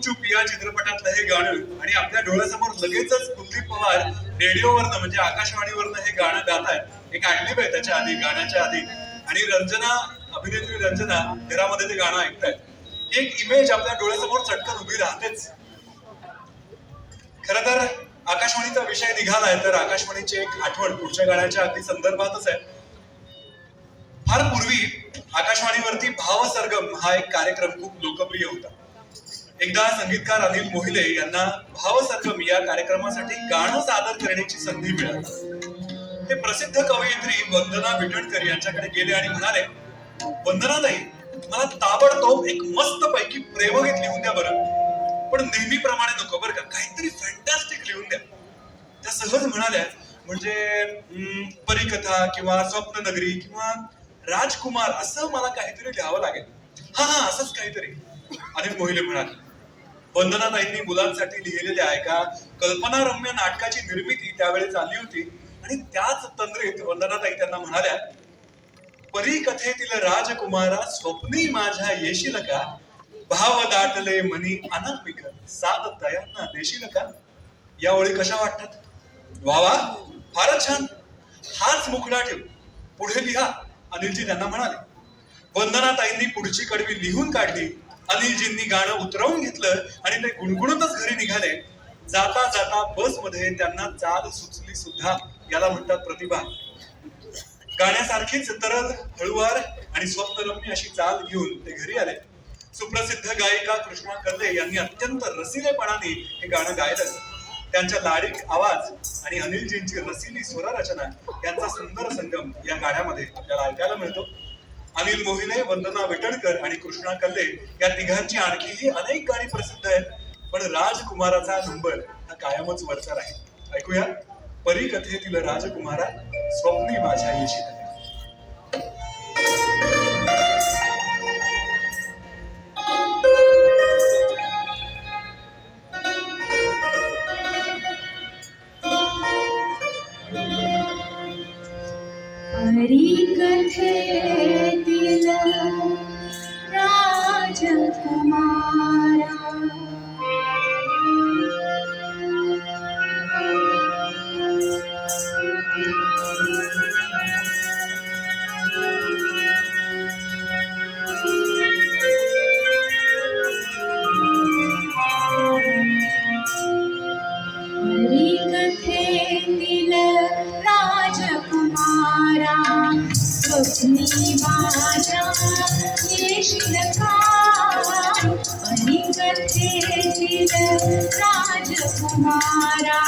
चुप या चित्रपटातलं हे गाणं आणि आपल्या डोळ्यासमोर लगेचच कुलदीप पवार रेडिओवरनं म्हणजे आकाशवाणीवरनं हे गाणं गातायत एक ऐकली आहे त्याच्या आधी गाण्याच्या आधी. आणि रंजना अभिनेत्री रंजना घरामध्ये ते गाणं ऐकतायत. एक इमेज आपल्या डोळ्यासमोर चटकन उभी राहतेच. खर तर आकाशवाणीचा विषय निघालाय तर आकाशवाणीची एक आठवण पुढच्या गाण्याच्या अगदी संदर्भातच आहे. फार पूर्वी आकाशवाणीवरती भाव सरगम हा एक कार्यक्रम खूप लोकप्रिय होता. एकदा संगीतकार अनिल मोहिले यांना भावसरगम या कार्यक्रमासाठी गाणं सादर करण्याची संधी मिळाली. ते प्रसिद्ध कवयित्री वंदना विटणकर यांच्याकडे गेले आणि म्हणाले वंदना नाही मला ताबडतोब एक मस्त पैकी प्रेमगीत लिहून द्या बरं. पण नेहमीप्रमाणे नको बरं का काहीतरी फॅन्टॅस्टिक लिहून द्या. त्या सहज म्हणाल्या म्हणजे परिकथा परीकथा किंवा स्वप्ननगरी किंवा राजकुमार असं मला काहीतरी लिहावं लागेल. हा हा असंच काहीतरी. अनिल मोहिले म्हणाले वंदनाताईंनी मुलांसाठी लिहिलेल्या एका कल्पनारम्य नाटकाची निर्मिती त्यावेळी चालली होती. आणि त्याच तंद्रीत वंदनाताई त्यांना म्हणाल्या परीकथेतील राजकुमारा स्वप्नी माझ्या येशील का? भाव दाटले मनी अनामिक साध तयांना देशील का? या ओळी कशा वाटतात? वा वा फारच छान. हाच मुखडा ठेव. पुढे लिहा अनिलजी त्यांना म्हणाले. वंदनाताईंनी पुढची कडवी लिहून काढली. अनिलजींनी गाणं उतरवून घेतलं आणि ते गुणगुणतच घरी निघाले. जाता जाता बसमध्ये त्यांना चाल सुचली सुद्धा याला म्हणतात प्रतिभा. गाण्यासारखीच तरल हळुवार आणि स्वप्नरम्य अशी चाल घेऊन ते घरी आले. सुप्रसिद्ध गायिका कृष्णा कर्ले यांनी अत्यंत रसिलेपणाने हे गाणं गायलं. त्यांच्या लाडीक आवाज आणि अनिलजींची रसिली स्वर रचना यांचा सुंदर संगम या गाण्यामध्ये आपल्याला ऐकायला मिळतो. अनिल मोहिले वंदना विटणकर आणि कृष्णा कल्ले या तिघांची आणखीही अनेक गाणी प्रसिद्ध आहेत. पण राजकुमाराचा नंबर हा कायमच वरचा राहील. ऐकूया. परीकथेतील राजकुमारा स्वप्नी माझ्या येशील. हरिकथेतील राजकुमारा स्वप्नी माझ्या येशील का हरिकथेतील राजकुमारा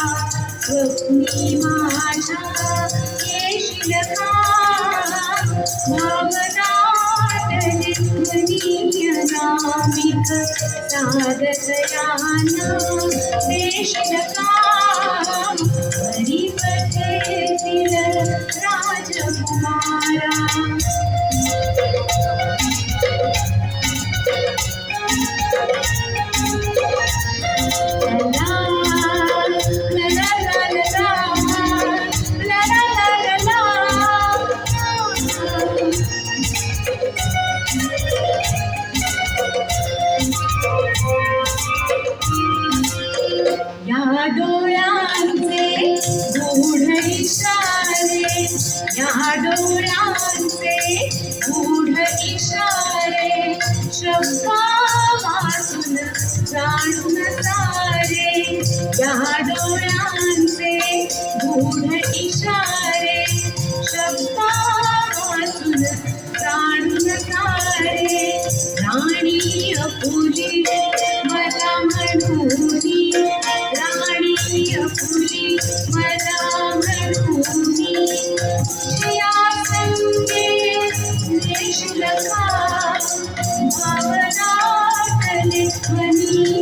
स्वप्नी माझ्या येशील का भावनाटले ध्वनियनामिक साधकयाना देशील देश डोळ्यांचे गूढ इशारे या काढून सारे या डोळ्यांचे गूढ इशारे शब्दापासून काढून जाणून सारे. राणी अपुली मला म्हणूनी. राणी अपुली मला म्हणूनी. या संगे देशील का भावनाटले ध्वनी.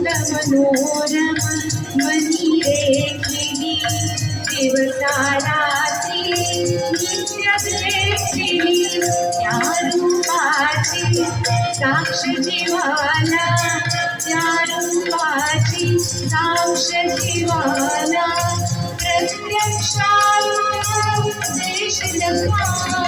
मनोरम मनी देखिली दिवसाराती नित्य देखिली त्या रूपाची साक्ष जीवाला त्या रूपाची साक्ष जीवाला प्रत्यक्षाला देश जगाला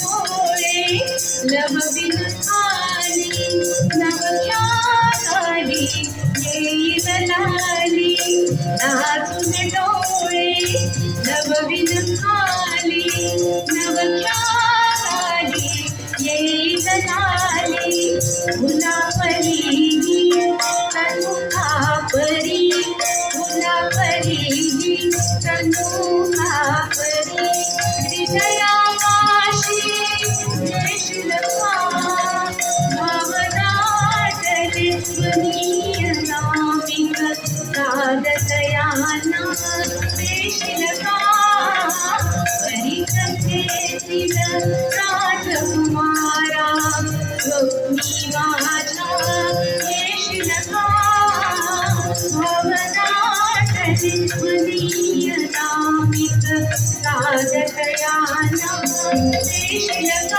Oh लवविन आली नवख्या गाडी येईल लाली. लाजून डोळे लवविन జగయాన దేశ